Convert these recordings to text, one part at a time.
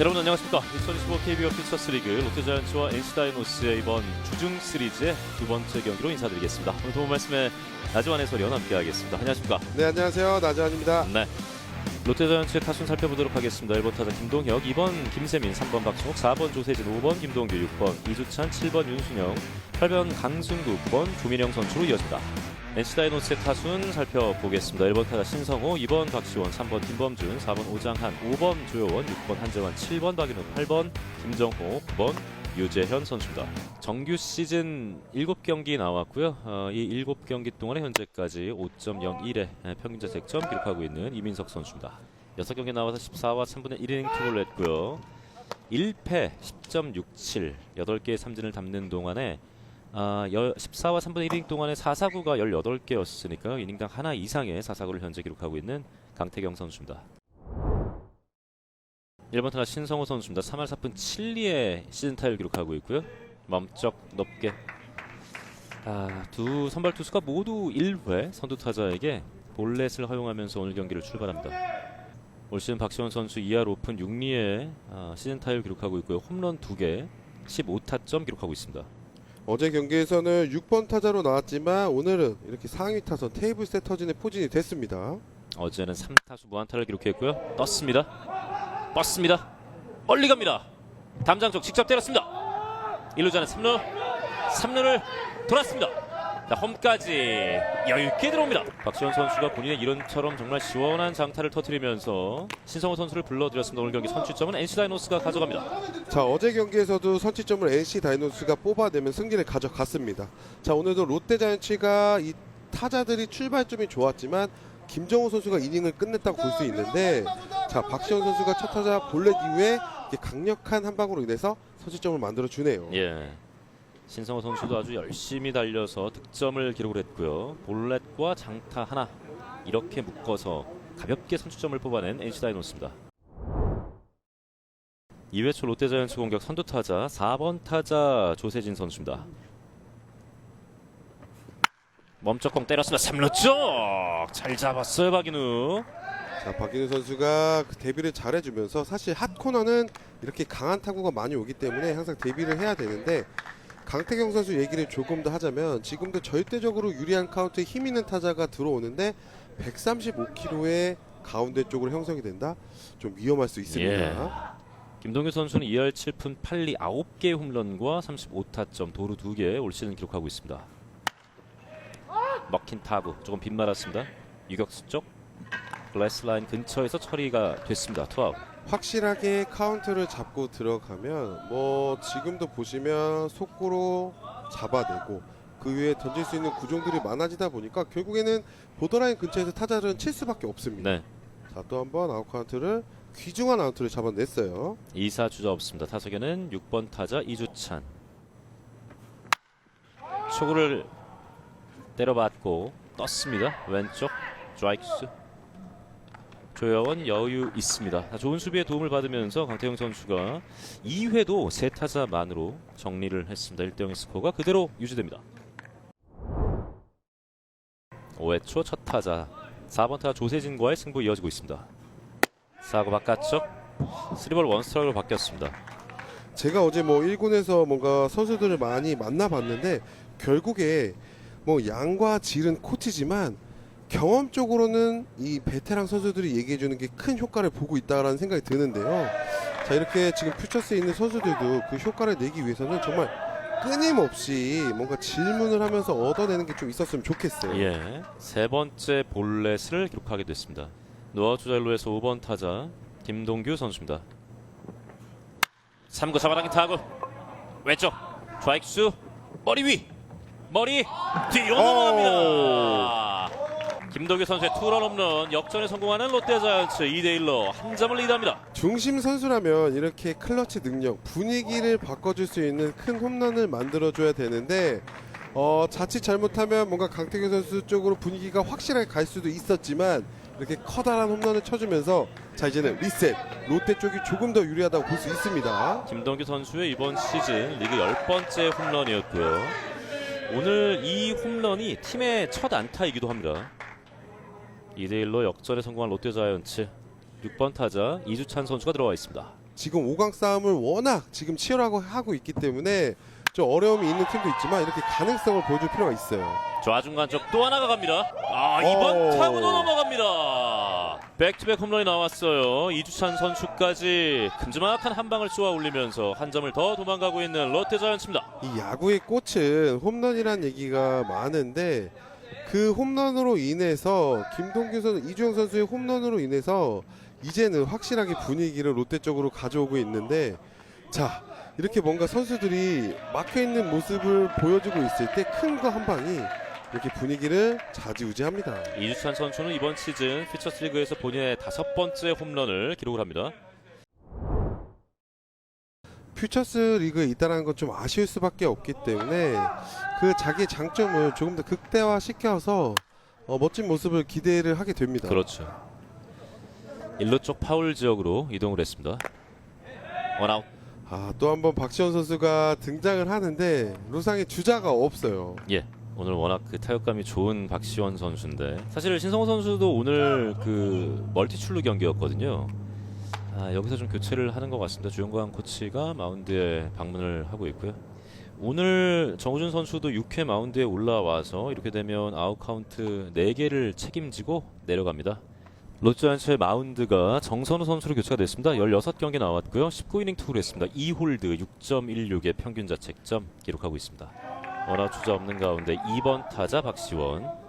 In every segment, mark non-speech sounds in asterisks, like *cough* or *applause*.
여러분 안녕하십니까. 2025 KBO 피처스 리그 롯데자이언츠와 NC다이노스의 이번 주중 시리즈의 두 번째 경기로 인사드리겠습니다. 오늘 도움 말씀에 나지완 해설위원 함께하겠습니다. 안녕하십니까. 네 안녕하세요. 나지환입니다. 네. 롯데자이언츠의 타순 살펴보도록 하겠습니다. 1번 타자 김동혁 2번 김세민 3번 박승욱 4번 조세진 5번 김동규 6번 이주찬 7번 윤순영 8번 강승구 9번 조민영 선수로 이어집니다 NC다이노스의 타순 살펴보겠습니다 1번 타자 신성호 2번 박시원 3번 김범준 4번 오장한 5번 조효원 6번 한재환 7번 박인우 8번 김정호 9번 유재현 선수입니다. 정규 시즌 7경기 나왔고요. 어, 이 7경기 동안에 현재까지 5.01의 평균 자책점 기록하고 있는 이민석 선수입니다. 6경기 나와서 14와 3분의 1이닝 투구를 했고요. 1패 10.67 8개의 삼진을 담는 동안에 아, 14와 3분의 1이닝 동안에 4사구가 18개였으니까요. 이닝당 하나 이상의 4사구를 현재 기록하고 있는 강태경 선수입니다. 1번 타자 신성호 선수입니다. 3할 4분 7리의 시즌 타율 기록하고 있고요. 멈쩍 높게 아, 두 선발 투수가 모두 1회 선두 타자에게 볼넷을 허용하면서 오늘 경기를 출발합니다. 올 시즌 박시원 선수 2할 오픈 6리의 아, 시즌 타율 기록하고 있고요. 홈런 2개, 15타점 기록하고 있습니다. 어제 경기에서는 6번 타자로 나왔지만 오늘은 이렇게 상위 타선 테이블 세터진의 포진이 됐습니다. 어제는 3타수 무안타를 기록했고요. 떴습니다. 떴습니다. 멀리 갑니다. 담장 쪽 직접 때렸습니다. 1루자는 3루. 3루를 돌았습니다. 자, 홈까지 여유 있게 들어옵니다. 박시원 선수가 본인의 이론처럼 정말 시원한 장타를 터뜨리면서 신성호 선수를 불러들였습니다. 오늘 경기 선취점은 NC 다이노스가 가져갑니다. 자 어제 경기에서도 선취점을 NC 다이노스가 뽑아내면 승리를 가져갔습니다. 자 오늘도 롯데 자이언츠가 이 타자들이 출발점이 좋았지만 김정우 선수가 이닝을 끝냈다고 볼 수 있는데 자 박시원 선수가 첫 타자 볼넷 이후에 이렇게 강력한 한 방으로 인해서 선취점을 만들어 주네요. 예. 신성호 선수도 아주 열심히 달려서 득점을 기록을 했고요. 볼넷과 장타 하나 이렇게 묶어서 가볍게 선취점을 뽑아낸 NC 다이노스입니다. 2회 초 롯데자이언츠 공격 선두 타자 4번 타자 조세진 선수입니다. 멈쩍공 때렸습니다. 3루 쪽잘 잡았어요 박인우. 자 박인우 선수가 그 데뷔를 잘해주면서 사실 핫 코너는 이렇게 강한 타구가 많이 오기 때문에 항상 데뷔를 해야 되는데 강태경 선수 얘기를 조금 더 하자면 지금도 절대적으로 유리한 카운트에 힘 있는 타자가 들어오는데 135km의 가운데 쪽으로 형성이 된다 좀 위험할 수 있습니다. 예. 김동규 선수는 2할 7푼 8리 9개의 홈런과 35타점 도루 2개 올 시즌 기록하고 있습니다. 먹힌 타구 조금 빗말았습니다. 유격수 쪽 글래스 라인 근처에서 처리가 됐습니다. 투아웃. 확실하게 카운트를 잡고 들어가면 뭐 지금도 보시면 속구로 잡아내고 그 위에 던질 수 있는 구종들이 많아지다 보니까 결국에는 보더라인 근처에서 타자를 칠 수밖에 없습니다. 네. 자또 한 번 아웃 카운트를 귀중한 아웃을 잡아냈어요. 2사 주자 없습니다. 타석에는 6번 타자 이주찬. 초구를 때려봤고 떴습니다. 왼쪽 드라이크스. 조여원 여유 있습니다. 자, 좋은 수비에 도움을 받으면서 강태영 선수가 2회도 세 타자만으로 정리를 했습니다. 1대0의 스코어가 그대로 유지됩니다. 5회 초 첫 타자 4번 타자 조세진과의 승부 이어지고 있습니다. 사고 바깥쪽 3볼 원스트라이크로 바뀌었습니다. 제가 어제 뭐 1군에서 뭔가 선수들을 많이 만나봤는데 결국에 뭐 양과 질은 코치지만 경험적으로는 이 베테랑 선수들이 얘기해 주는 게 큰 효과를 보고 있다라는 생각이 드는데요. 자 이렇게 지금 퓨처스에 있는 선수들도 그 효과를 내기 위해서는 정말 끊임없이 뭔가 질문을 하면서 얻어내는 게 좀 있었으면 좋겠어요. 예, 세 번째 볼넷을 기록하게 됐습니다. 노아 주잘로에서 5번 타자 김동규 선수입니다. 3구 잡아당긴 타구 왼쪽 좌익수 머리 위 머리 뒤로 넘어갑니다. 김동규 선수의 투런 홈런 역전에 성공하는 롯데자이언츠 2대 1로 한 점을 리드합니다. 중심 선수라면 이렇게 클러치 능력, 분위기를 바꿔줄 수 있는 큰 홈런을 만들어줘야 되는데 어, 자칫 잘못하면 뭔가 강태균 선수 쪽으로 분위기가 확실하게 갈 수도 있었지만 이렇게 커다란 홈런을 쳐주면서 자 이제는 리셋 롯데 쪽이 조금 더 유리하다고 볼 수 있습니다. 김동규 선수의 이번 시즌 리그 10번째 홈런이었고요. 오늘 이 홈런이 팀의 첫 안타이기도 합니다. 2대1로 역전에 성공한 롯데자이언츠 6번 타자 이주찬 선수가 들어와 있습니다. 지금 5강 싸움을 워낙 지금 치열하고 하고 있기 때문에 좀 어려움이 있는 팀도 있지만 이렇게 가능성을 보여줄 필요가 있어요. 좌중간 쪽 또 하나가 갑니다. 아 이번 오. 타구도 넘어갑니다. 백투백 홈런이 나왔어요. 이주찬 선수까지 큼지막한 한 방을 쏘아 올리면서 한 점을 더 도망가고 있는 롯데자이언츠입니다. 이 야구의 꽃은 홈런이란 얘기가 많은데 그 홈런으로 인해서 김동규 선수, 이주영 선수의 홈런으로 인해서 이제는 확실하게 분위기를 롯데 쪽으로 가져오고 있는데 자 이렇게 뭔가 선수들이 막혀 있는 모습을 보여주고 있을 때 큰 거 한 방이 이렇게 분위기를 좌지우지합니다. 이주찬 선수는 이번 시즌 피처스 리그에서 본인의 다섯 번째 홈런을 기록을 합니다. 퓨처스 리그에 있다는 건 좀 아쉬울 수밖에 없기 때문에 그 자기의 장점을 조금 더 극대화 시켜서 어, 멋진 모습을 기대를 하게 됩니다. 그렇죠. 일루 쪽 파울 지역으로 이동을 했습니다. 원아웃. 아, 또 한 번 박시원 선수가 등장을 하는데 루상의 주자가 없어요. 예. 오늘 워낙 그 타격감이 좋은 박시원 선수인데 사실 신성호 선수도 오늘 그 멀티 출루 경기였거든요. 아, 여기서 좀 교체를 하는 것 같습니다. 주영광 코치가 마운드에 방문을 하고 있고요. 오늘 정우준 선수도 6회 마운드에 올라와서 이렇게 되면 아웃 카운트 4개를 책임지고 내려갑니다. 롯데자이언츠의 마운드가 정선우 선수로 교체가 됐습니다. 16경기 나왔고요. 19이닝 투구를 했습니다. 2홀드 6.16의 평균 자책점 기록하고 있습니다. 워낙 주자 없는 가운데 2번 타자 박시원.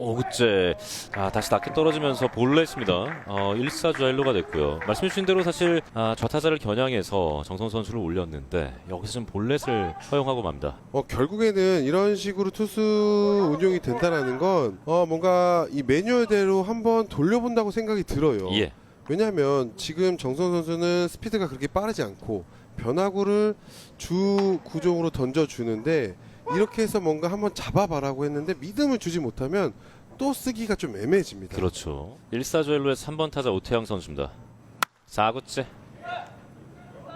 오, 그째 아, 다시 낮게 떨어지면서 볼을 했습니다. 어, 1사주일로가 됐고요. 말씀해 주신 대로 사실 아, 좌타자를 겨냥해서 정선 선수를 올렸는데 여기서 좀 볼넷을 허용하고 맙니다. 어, 결국에는 이런 식으로 투수 운용이 된다라는 건 어, 뭔가 이 매뉴얼대로 한번 돌려본다고 생각이 들어요. 예. 왜냐하면 지금 정선 선수는 스피드가 그렇게 빠르지 않고 변화구를 주 구종으로 던져주는데 이렇게 해서 뭔가 한번 잡아봐라고 했는데 믿음을 주지 못하면 또 쓰기가 좀 애매해집니다. 그렇죠. 1사주일로에서 3번 타자 오태양 선수입니다. 4구째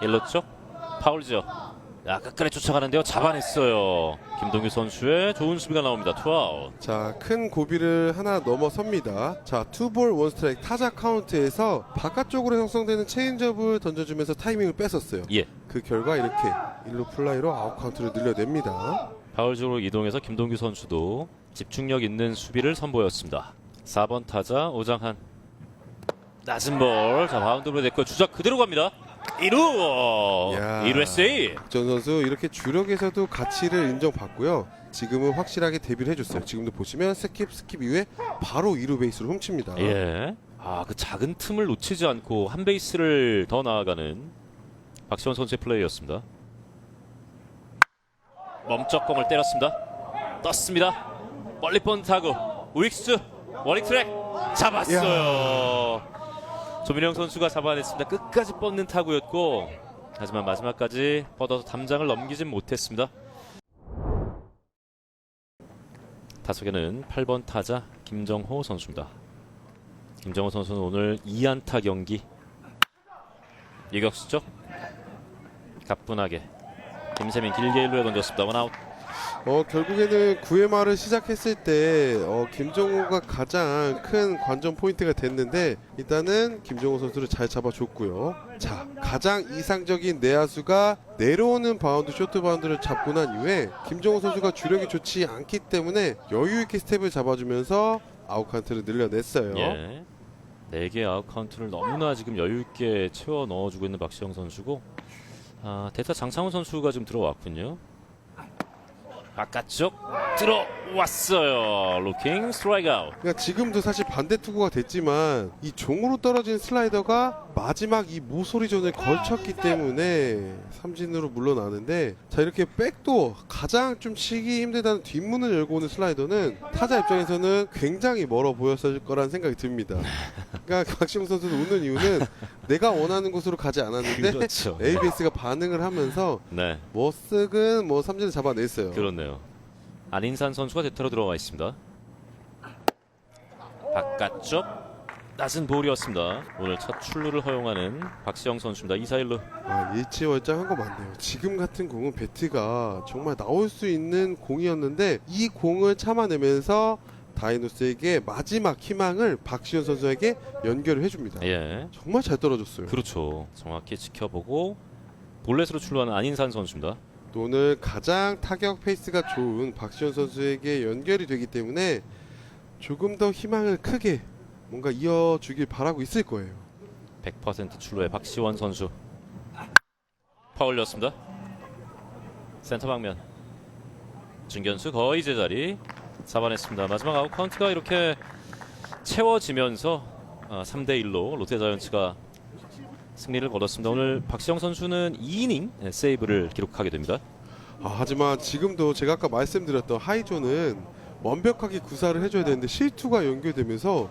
1루 쪽 파울죠. 야 끝까지 쫓아가는데요. 잡아냈어요. 김동규 선수의 좋은 수비가 나옵니다. 투아웃. 자, 큰 고비를 하나 넘어섭니다. 자, 투볼 원스트라이크 타자 카운트에서 바깥쪽으로 형성되는 체인지업을 던져주면서 타이밍을 뺏었어요. 예. 그 결과 이렇게 일루 플라이로 아웃 카운트를 늘려냅니다. 파울 쪽으로 이동해서 김동규 선수도 집중력 있는 수비를 선보였습니다. 4번 타자 오장한 낮은 볼. 자 바운드로 됐고 주자 그대로 갑니다. 1루 야. 1루 에 세이. 전 선수 이렇게 주력에서도 가치를 인정받고요. 지금은 확실하게 데뷔를 해줬어요. 지금도 보시면 스킵 스킵 이후에 바로 2루 베이스로 훔칩니다. 예. 아 그 작은 틈을 놓치지 않고 한 베이스를 더 나아가는 박시원 선수의 플레이였습니다. 멈쩍 공을 때렸습니다. 떴습니다. 멀리 뻔 타고 우익수 워닝 트랙 잡았어요. 조민영 선수가 잡아냈습니다. 끝까지 뻗는 타구였고 하지만 마지막까지 뻗어서 담장을 넘기진 못했습니다. 타석에는 8번 타자 김정호 선수입니다. 김정호 선수는 오늘 2안타 경기 유격수죠 가뿐하게 김세민 길게 1루에 던졌습니다 원아웃 어, 결국에는 9회 말을 시작했을 때 어, 김정호가 가장 큰 관전 포인트가 됐는데 일단은 김정호 선수를 잘 잡아줬고요. 자, 가장 이상적인 내야수가 내려오는 바운드 쇼트 바운드를 잡고 난 이후에 김정호 선수가 주력이 좋지 않기 때문에 여유 있게 스텝을 잡아주면서 아웃 카운트를 늘려냈어요. 예. 4개 아웃 카운트를 너무나 지금 여유 있게 채워 넣어주고 있는 박시영 선수고 아, 대타 장창훈 선수가 지금 들어왔군요. 바깥쪽 들어왔어요. 로킹 스트라이크 아웃 그러니까 지금도 사실 반대 투구가 됐지만 이 종으로 떨어진 슬라이더가 마지막 이 모서리존에 걸쳤기 때문에 삼진으로 물러나는데 자 이렇게 백도 가장 좀 치기 힘들다는 뒷문을 열고 오는 슬라이더는 타자 입장에서는 굉장히 멀어 보였을 거란 생각이 듭니다. 그러니까 *laughs* 박시영 선수도 웃는 이유는 내가 원하는 곳으로 가지 않았는데 그렇죠 ABS가 반응을 하면서 네 머쓱은 뭐 삼진을 잡아냈어요. 그렇네요. 안인산 선수가 대타로 들어와 있습니다. 바깥쪽 낮은 볼이었습니다. 오늘 첫 출루를 허용하는 박시영 선수입니다. 2사1루 아, 일치월장한 거 맞네요. 지금 같은 공은 배트가 정말 나올 수 있는 공이었는데 이 공을 참아내면서 다이노스에게 마지막 희망을 박시현 선수에게 연결을 해줍니다. 예. 정말 잘 떨어졌어요. 그렇죠. 정확히 지켜보고 볼넷으로 출루하는 안인산 선수입니다. 또 오늘 가장 타격 페이스가 좋은 박시현 선수에게 연결이 되기 때문에 조금 더 희망을 크게 뭔가 이어주길 바라고 있을 거예요. 100% 출루의 박시원 선수. 파울렸습니다. 센터 방면. 중견수 거의 제자리 잡아냈습니다. 마지막 아웃 카운트가 이렇게 채워지면서 3대 1로 롯데자이언츠가 승리를 거뒀습니다. 오늘 박시영 선수는 2이닝 세이브를 기록하게 됩니다. 아, 하지만 지금도 제가 아까 말씀드렸던 하이존은 완벽하게 구사를 해줘야 되는데 실투가 연결되면서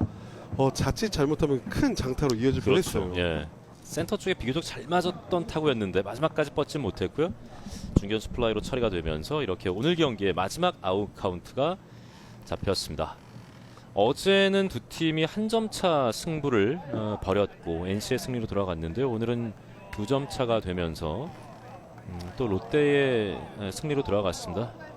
어, 자칫 잘못하면 큰 장타로 이어질 뻔했어요. 예. 센터 쪽에 비교적 잘 맞았던 타구였는데 마지막까지 뻗지 못했고요. 중견수 플라이로 처리가 되면서 이렇게 오늘 경기의 마지막 아웃 카운트가 잡혔습니다. 어제는 두 팀이 한 점 차 승부를 어, 벌였고 NC의 승리로 돌아갔는데요. 오늘은 두 점 차가 되면서 음, 또 롯데의 에, 승리로 돌아갔습니다.